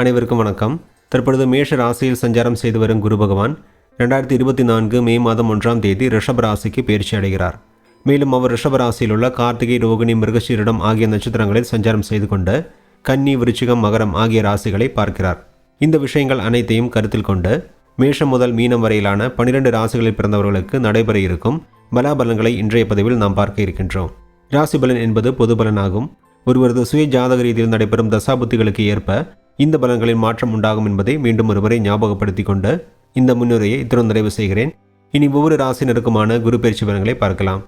அனைவருக்கும் வணக்கம். தற்பொழுது மேஷ ராசியில் சஞ்சாரம் செய்து வரும் குரு பகவான் ரெண்டாயிரத்தி இருபத்தி நான்கு மே மாதம் ஒன்றாம் தேதி ரிஷப ராசிக்கு பயிற்சி அடைகிறார். மேலும் அவர் ரிஷப ராசியில் உள்ள கார்த்திகை ரோகிணி மிருகசீரிடம் ஆகிய நட்சத்திரங்களில் சஞ்சாரம் செய்து கொண்டு கன்னி விருச்சிகம் மகரம் ஆகிய ராசிகளை பார்க்கிறார். இந்த விஷயங்கள் அனைத்தையும் கருத்தில் கொண்டு மேஷம் முதல் மீனம் வரையிலான பனிரெண்டு ராசிகளில் பிறந்தவர்களுக்கு நடைபெற இருக்கும் பலாபலன்களை இன்றைய பதிவில் நாம் பார்க்க இருக்கின்றோம். ராசி பலன் என்பது பொது பலனாகும். ஒருவரது சுய ஜாதக ரீதியில் நடைபெறும் தசாபுத்திகளுக்கு ஏற்ப இந்த பலன்களில் மாற்றம் உண்டாகும் என்பதை மீண்டும் ஒருவரை ஞாபகப்படுத்தி கொண்டு இந்த முன்னுரையை இத்துடன் நிறைவு செய்கிறேன். இனி ஒவ்வொரு ராசினருக்குமான குரு பயிற்சி பலன்களை பார்க்கலாம்.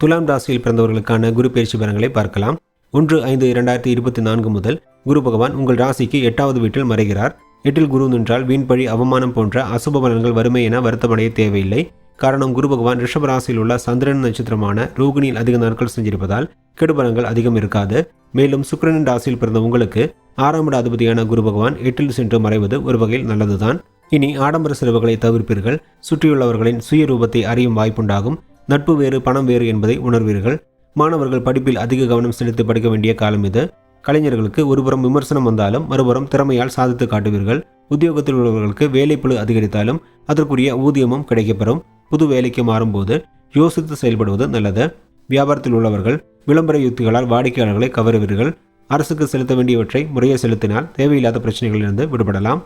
துலாம் ராசியில் பிறந்தவர்களுக்கான குரு பயிற்சி பலன்களை பார்க்கலாம். ஒன்று ஐந்து இரண்டாயிரத்தி இருபத்தி நான்கு முதல் குரு பகவான் உங்கள் ராசிக்கு எட்டாவது வீட்டில் மறைகிறார். எட்டில் குரு நின்றால் வீண்பழி அவமானம் போன்ற அசுப பலன்கள் வறுமை என வருத்தமடைய தேவையில்லை. காரணம் குரு பகவான் ரிஷப ராசியில் உள்ள சந்திரன் நட்சத்திரமான ரோகிணியில் அதிக நாட்கள் செஞ்சிருப்பதால் கெடுபலங்கள் அதிகம் இருக்காது. மேலும் சுக்கிரனின் ராசியில் பிறந்த உங்களுக்கு ஆறாம் இட அதிபதியான குரு பகவான் எட்டில் சென்று மறைவது ஒரு வகையில் நல்லதுதான். இனி ஆடம்பர செலவுகளை தவிர்ப்பீர்கள். சுற்றியுள்ளவர்களின் சுய ரூபத்தை அறியும் வாய்ப்புண்டாகும். நட்பு வேறு பணம் வேறு என்பதை உணர்வீர்கள். மாணவர்கள் படிப்பில் அதிக கவனம் செலுத்தி படிக்க வேண்டிய காலம் இது. கலைஞர்களுக்கு ஒருபுறம் விமர்சனம் வந்தாலும் மறுபுறம் திறமையால் சாதித்து காட்டுவீர்கள். உத்தியோகத்தில் உள்ளவர்களுக்கு வேலைப்பளு அதிகரித்தாலும் அதற்குரிய ஊதியமும் கிடைக்கப்பெறும். புது வேலைக்கு மாறும்போது யோசித்து செயல்படுவது நல்லது. வியாபாரத்தில் உள்ளவர்கள் விளம்பர யுக்திகளால் வாடிக்கையாளர்களை கவருவீர்கள். அரசுக்கு செலுத்த வேண்டியவற்றை முறையை செலுத்தினால் தேவையில்லாத பிரச்சனைகளிலிருந்து விடுபடலாம்.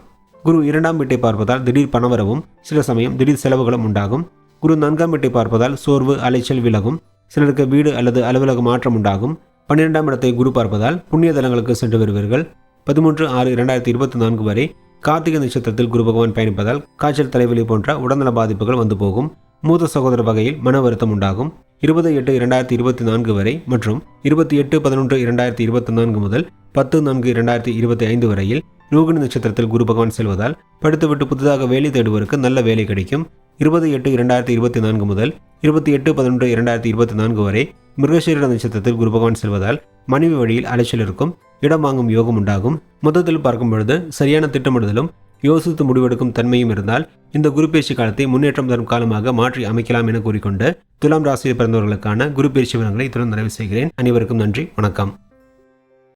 குரு இரண்டாம் வீட்டை பார்ப்பதால் திடீர் பணவரவும் சில சமயம் திடீர் செலவுகளும் உண்டாகும். குரு நான்காம் வீட்டை பார்ப்பதால் சோர்வு அலைச்சல் விலகும். சிலருக்கு வீடு அல்லது அலுவலக மாற்றம் உண்டாகும். பன்னிரெண்டாம் இடத்தை குரு பார்ப்பதால் புண்ணிய தலங்களுக்கு சென்று வருவீர்கள். பதிமூன்று ஆறு இரண்டாயிரத்தி இருபத்தி நான்கு வரை கார்த்திகை நட்சத்திரத்தில் குரு பகவான் பயணிப்பதால் காய்ச்சல் தலைவலி போன்ற உடல்நல பாதிப்புகள் வந்து போகும். மூத்த சகோதர வகையில் மன வருத்தம் உண்டாகும். இருபது எட்டு இரண்டாயிரத்தி இருபத்தி நான்கு வரை மற்றும் இருபத்தி எட்டு பதினொன்று இரண்டாயிரத்தி இருபத்தி நான்கு முதல் பத்து நான்கு இரண்டாயிரத்தி இருபத்தி ஐந்து வரையில் ரோகிணி நட்சத்திரத்தில் குரு பகவான் செல்வதால் படித்துவிட்டு புதிதாக வேலை தேடுவருக்கு நல்ல வேலை கிடைக்கும். இருபது எட்டு இரண்டாயிரத்தி இருபத்தி நான்கு முதல் இருபத்தி எட்டு பதினொன்று இரண்டாயிரத்தி இருபத்தி நான்கு வரை மிருகசீரிட நட்சத்திரத்தில் குரு பகவான் செல்வதால் மனைவி வழியில் அலைச்சல் இருக்கும் இடம் வாங்கும் யோகம் உண்டாகும். மொத்தத்தில் பார்க்கும் பொழுது சரியான திட்டமிடுதலும் யோசித்து முடிவெடுக்கும் தன்மையும் இருந்தால் இந்த குரு பயிற்சி காலத்தை முன்னேற்றம் தரும் காலமாக மாற்றி அமைக்கலாம் என கூறிக்கொண்டு துலாம் ராசியில் பிறந்தவர்களுக்கான குரு பயிற்சி விவரங்களை இத்துடன் நிறைவு செய்கிறேன். அனைவருக்கும் நன்றி. வணக்கம்.